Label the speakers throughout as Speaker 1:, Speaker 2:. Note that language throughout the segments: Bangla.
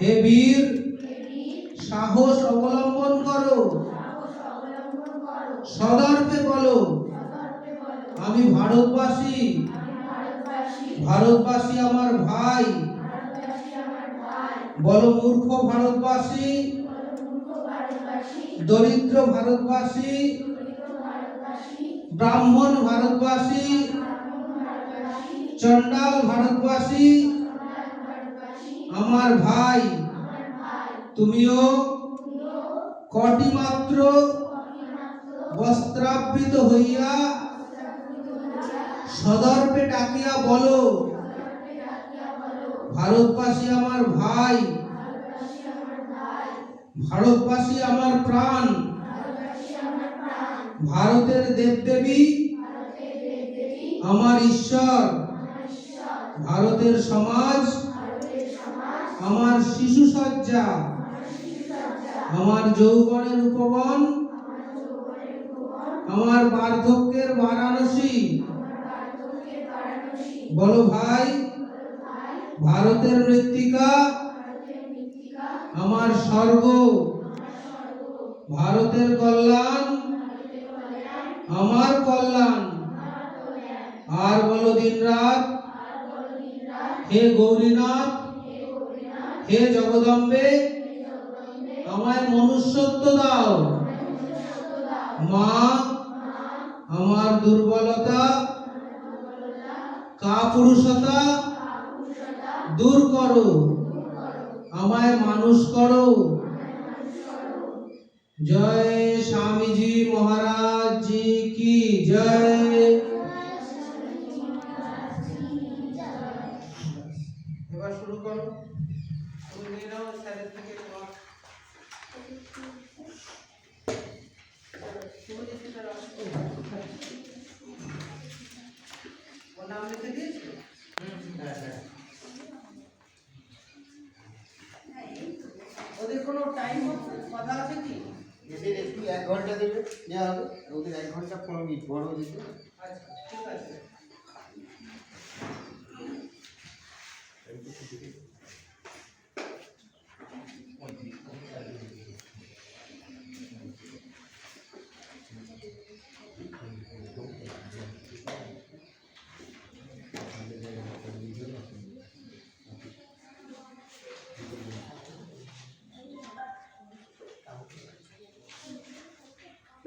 Speaker 1: হে বীর, সাহস অবলম্বন করো। সদর্পে বলো, আমি ভারতবাসী। ভারতবাসী আমার ভাই। বলো মূর্খ ভারতবাসী। দরিদ্র ভারতবাসী। ব্রাহ্মণ ভারতবাসী। চন্ডাল ভারতবাসী। আমার ভাই। তুমিও কটি মাত্র বস্ত্রাবৃত হইয়া সদর্পে ডাকিয়া বলো, ভারতবাসী আমার ভাই, ভারতবাসী আমার প্রাণ, ভারতের দেবদেবী, আমার ঈশ্বর, ভারতের সমাজ আমার শিশু সজ্জা আমার যৌবনের উপবন, আমার বার্ধক্যের বারাণসী। বলো ভাই, ভারতের মৃত্তিকা, আমার স্বর্গ, ভারতের কল্যাণ, আমার কল্যাণ। আর বলো দিন রাত হে গৌরীনাথ হে জগদম্বে, আমায় মনুষ্যত্ব দাও। মা, আমার দুর্বলতা। কাপুরুষতা দূর করো। আমায় মানুষ করো। জয় স্বামীজি মহারাজ জি কি জয়। এবার শুরু করো। টাইম কথা আছে
Speaker 2: একটু এক ঘণ্টা দেবে নেওয়া হবে ওদের এক ঘণ্টা পনেরো মিনিট বড় দিতে
Speaker 1: আচ্ছা ঠিক আছে।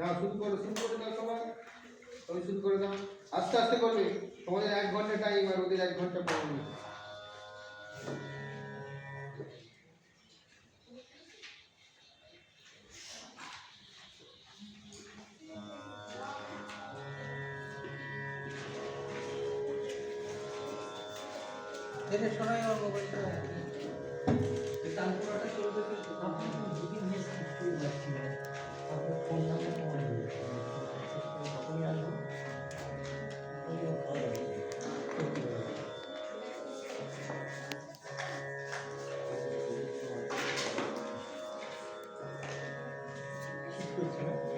Speaker 2: হ্যাঁ শুরু করো, শুরু করে দাও সবাই। তুমি শুরু করে দাও। আস্তে আস্তে করবে। তোমাদের এক ঘণ্টা টাইম আর ওদের এক ঘণ্টা পর
Speaker 1: এটা শোনাই আমার মোবাইলটা তারপর একটা চলতে Amen.